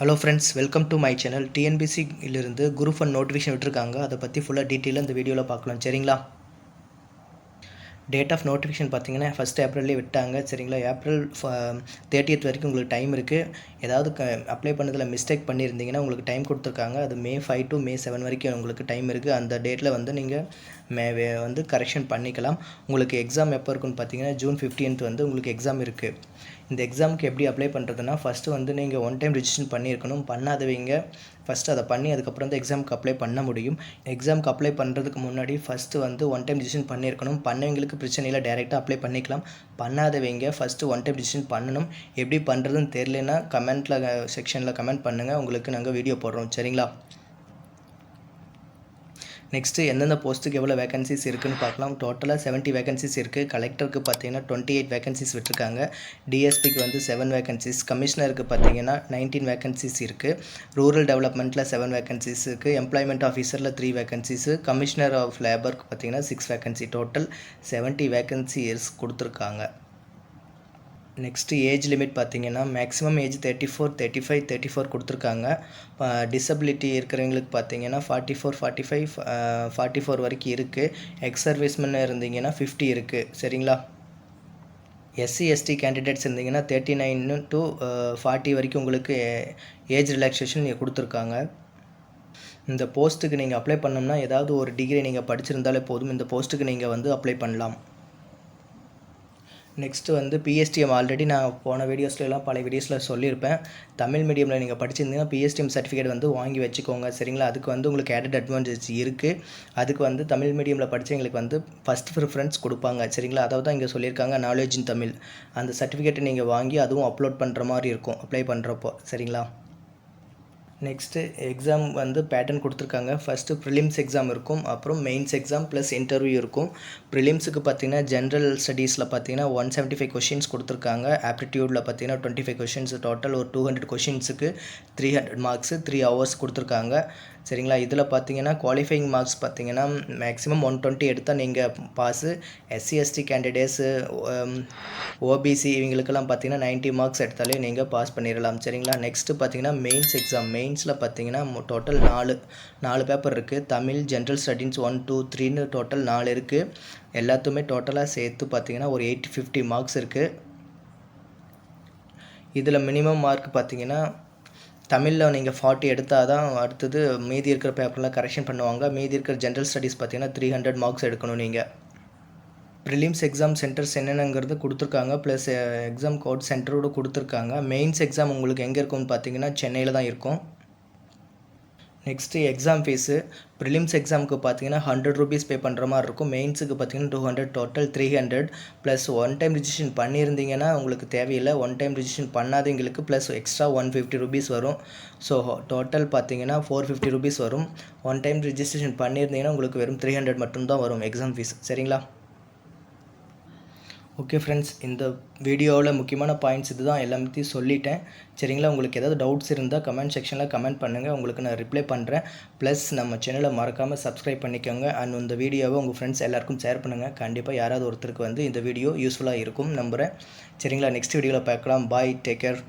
Hello friends welcome to my channel டிஎன்பிசியிலிருந்து group one notification விட்டுருக்காங்க. அதை பற்றி ஃபுல்லாக டீட்டெயிலாக இந்த வீடியோவில் பார்க்கலாம். சரிங்களா? டேட் ஆஃப் நோட்டிஃபிகேஷன் பார்த்தீங்கன்னா ஃபஸ்ட் ஏப்ரல்லே விட்டாங்க. சரிங்களா? ஏப்ரல் தேர்ட்டியத் um, வரைக்கும் உங்களுக்கு டைம் இருக்குது ஏதாவது க அப்ளை பண்ணதில் மிஸ்டேக் பண்ணியிருந்தீங்கன்னா உங்களுக்கு டைம் கொடுத்துருக்காங்க. அது May five to May seven வரைக்கும் உங்களுக்கு டைம் இருக்குது அந்த டேட்டில் வந்து நீங்கள் மே வே- வந்து கரெக்ஷன் பண்ணிக்கலாம். உங்களுக்கு எக்ஸாம் எப்போ இருக்குன்னு பார்த்தீங்கன்னா ஜூன் 15th வந்து உங்களுக்கு எக்ஸாம் இருக்குது இந்த எக்ஸாமுக்கு எப்படி அப்ளை பண்ணுறதுன்னா ஃபஸ்ட்டு வந்து நீங்கள் ஒன் டைம் ரிஜிஸ்ட்ரேஷன் பண்ணியிருக்கணும். பண்ணாதவங்க ஃபஸ்ட்டு அதை பண்ணி அதுக்கப்புறம் தான் எக்ஸாமுக்கு அப்ளை பண்ண முடியும். எக்ஸாமுக்கு அப்ளை பண்ணுறதுக்கு முன்னாடி ஃபஸ்ட்டு வந்து ஒன் டைம் ரிஜிஸ்ட்ரேஷன் பண்ணியிருக்கணும். பண்ணவங்களுக்கு பிரச்சனை இல்லை டேரெக்டாக அப்ளை பண்ணிக்கலாம். பண்ணாதவங்க ஃபஸ்ட்டு ஒன் டைம் ரிஜிஸ்ட்ரேஷன் பண்ணணும். எப்படி பண்ணுறதுன்னு தெரிலனா கமெண்ட்டில் செக்ஷனில் கமெண்ட் பண்ணுங்கள் உங்களுக்கு நாங்கள் வீடியோ போடுறோம். சரிங்களா? நெக்ஸ்ட்டு எந்தெந்த போஸ்ட்டுக்கு எவ்வளோ வேகன்சிஸ் இருக்குன்னு பார்க்கலாம். டோட்டலாக செவன்ட்டி வேகன்சிஸ் இருக்குது கலெக்டருக்கு பார்த்தீங்கன்னா டுவெண்ட்டி எயிட் வேகன்சிஸ் விட்டுருக்காங்க டிஎஸ்பிக்கு வந்து செவன் வேகன்சிஸ் கமிஷனருக்கு பார்த்தீங்கன்னா நைன்டீன் வேகன்சிஸ் இருக்குது ரூரல் டெவலப்மெண்ட்டில் செவன் வேகன்சிஸ் இருக்குது எம்ப்ளாய்மெண்ட் ஆஃபீஸரில் த்ரீ வேகன்சிஸு கமிஷனர் ஆஃப் லேபருக்கு பார்த்தீங்கன்னா six vacancy total seventy vacancies கொடுத்துருக்காங்க. நெக்ஸ்ட்டு ஏஜ் லிமிட் பார்த்தீங்கன்னா maximum age thirty four thirty five thirty four கொடுத்துருக்காங்க டிசபிலிட்டி இருக்கிறவங்களுக்கு பார்த்தீங்கன்னா forty four forty five forty four வரைக்கும் இருக்குது எக்ஸ் சர்வீஸ்மென் இருந்தீங்கன்னா ஃபிஃப்டி இருக்குது சரிங்களா? எஸ்சி எஸ்டி கேண்டிடேட்ஸ் இருந்தீங்கன்னா தேர்ட்டி நைன் டு ஃபார்ட்டி வரைக்கும் உங்களுக்கு ஏஜ் ரிலாக்ஸேஷன் கொடுத்துருக்காங்க. இந்த போஸ்ட்டுக்கு நீங்கள் அப்ளை பண்ணோம்னா ஏதாவது ஒரு டிகிரி நீங்கள் படிச்சிருந்தாலே போதும். இந்த போஸ்ட்டுக்கு நீங்கள் வந்து அப்ளை பண்ணலாம். நெக்ஸ்ட்டு வந்து பிஎஸ்டிஎம் ஆல்ரெடி நான் போன வீடியோஸ்லாம் பல வீடியோஸில் சொல்லியிருப்பேன். தமிழ் மீடியமில் நீங்கள் படிச்சிருந்தீங்கன்னா பிஎஸ்டிஎம் சர்டிஃபிகேட் வந்து வாங்கி வச்சுக்கோங்க. சரிங்களா? அதுக்கு வந்து உங்களுக்கு ஆடட் அட்வான்டேஜ் இருக்குது அதுக்கு வந்து தமிழ் மீடியமில் படித்தவங்களுக்கு வந்து ஃபஸ்ட் ப்ரிஃபரன்ஸ் கொடுப்பாங்க. சரிங்களா? அதாவது தான் இங்கே சொல்லியிருக்காங்க நாலேஜ் இன் தமிழ். அந்த சர்டிஃபிகேட்டை நீங்கள் வாங்கி அதுவும் அப்லோட் பண்ணுற மாதிரி இருக்கும். அப்ளை பண்ணுறப்போ சரிங்களா? நெக்ஸ்ட்டு எக்ஸாம் வந்து பேட்டர்ன் கொடுத்துருக்காங்க. ஃபஸ்ட்டு ப்ரிலிம்ஸ் எக்ஸாம் இருக்கும். அப்புறம் மெயின்ஸ் எக்ஸாம் ப்ளஸ் இன்டர்வியூ இருக்கும். ப்ரிலிம்ஸுக்கு பார்த்தீங்கன்னா ஜென்ரல் ஸ்டடீஸில் பார்த்தீங்கன்னா ஒன் செவன்ட்டி ஃபைவ் கொஷின்ஸ் கொடுத்துருக்காங்க ஆப்டிடியூடில் பார்த்தீங்கன்னா டுவெண்ட்டி ஃபைவ் கொஷின்ஸ் டோட்டல் ஒரு two hundred கொஷின்ஸுக்கு three hundred marks three hours கொடுத்துருக்காங்க. சரிங்களா? இதில் பார்த்தீங்கன்னா குவாலிஃபைங் மார்க்ஸ் பார்த்தீங்கன்னா மேக்ஸிமம் ஒன் டுவெண்ட்டி எடுத்தால் நீங்கள் pass SC ST candidates OBC இவங்களுக்கெல்லாம் பார்த்தீங்கன்னா 90 மார்க்ஸ் எடுத்தாலே நீங்கள் பாஸ் பண்ணிடலாம் சரிங்களா? நெக்ஸ்ட்டு பார்த்தீங்கன்னா மெயின்ஸ் எக்ஸாம் மெயின் மெயின்ஸில் பார்த்தீங்கன்னா டோட்டல் நாலு நாலு பேப்பர் இருக்குது Tamil general studies one two த்ரீன்னு டோட்டல் நாலு இருக்குது எல்லாத்துமே டோட்டலாக சேர்த்து பார்த்தீங்கன்னா ஒரு எயிட்டி ஃபிஃப்டி மார்க்ஸ் இருக்குது இதில் மினிமம் மார்க் பார்த்தீங்கன்னா தமிழில் நீங்கள் ஃபார்ட்டி எடுத்தால் தான் அடுத்தது மீதி இருக்கிற பேப்பர்லாம் கரெக்ஷன் பண்ணுவாங்க. மீதி இருக்கிற ஜென்ரல் ஸ்டடீஸ் பார்த்தீங்கன்னா த்ரீ ஹண்ட்ரட் மார்க்ஸ் எடுக்கணும் நீங்கள் ப்ரிலிம்ஸ் எக்ஸாம் சென்டர்ஸ் என்னென்னங்கிறது கொடுத்துருக்காங்க. ப்ளஸ் எக்ஸாம் கோட் சென்டரோடு கொடுத்துருக்காங்க. மெயின்ஸ் எக்ஸாம் உங்களுக்கு எங்கே இருக்கும்னு பார்த்தீங்கன்னா சென்னையில் தான் இருக்கும். நெக்ஸ்ட்டு எக்ஸாம் ஃபீஸு ப்ரிலிம்ஸ் எக்ஸாமுக்கு பார்த்தீங்கன்னா ஹண்ட்ரட் ருபீஸ் பே பண்ணுற மாதிரி இருக்கும். மெயின்ஸுக்கு பார்த்தீங்கன்னா two hundred total three hundred plus one time registration பண்ணியிருந்தீங்கன்னா உங்களுக்கு தேவையில்லை. One time registration பண்ணாதவங்களுக்கு plus extra one fifty rupees வரும். ஸோ டோட்டல் பார்த்தீங்கன்னா ஃபோர் ஃபிஃப்டி ருபீஸ் வரும். ஒன் டைம் ரிஜிஸ்ட்ரேஷன் பண்ணியிருந்தீங்கன்னா உங்களுக்கு வெறும் த்ரீ ஹண்ட்ரட் மட்டும்தான் வரும் எக்ஸாம் ஃபீஸ் சரிங்களா? ஓகே ஃப்ரெண்ட்ஸ் இந்த வீடியோவில் முக்கியமான பாயிண்ட்ஸ் இதுதான் எல்லாத்தையும் சொல்லிட்டேன். சரிங்களா? உங்களுக்கு ஏதாவது டவுட்ஸ் இருந்தால் கமெண்ட் செக்ஷனில் கமெண்ட் பண்ணுங்கள் உங்களுக்கு நான் ரிப்ளை பண்ணுறேன் ப்ளஸ் நம்ம சேனலை மறக்காமல் சப்ஸ்கிரைப் பண்ணிக்கோங்க. அண்ட் இந்த வீடியோவை உங்கள் ஃப்ரெண்ட்ஸ் எல்லாருக்கும் ஷேர் பண்ணுங்கள் கண்டிப்பாக யாராவது ஒருத்தருக்கு வந்து இந்த வீடியோ யூஸ்ஃபுல்லாக இருக்கும் நம்புகிறேன் சரிங்களா? நெக்ஸ்ட் வீடியோவில் பார்க்கலாம். Bye take care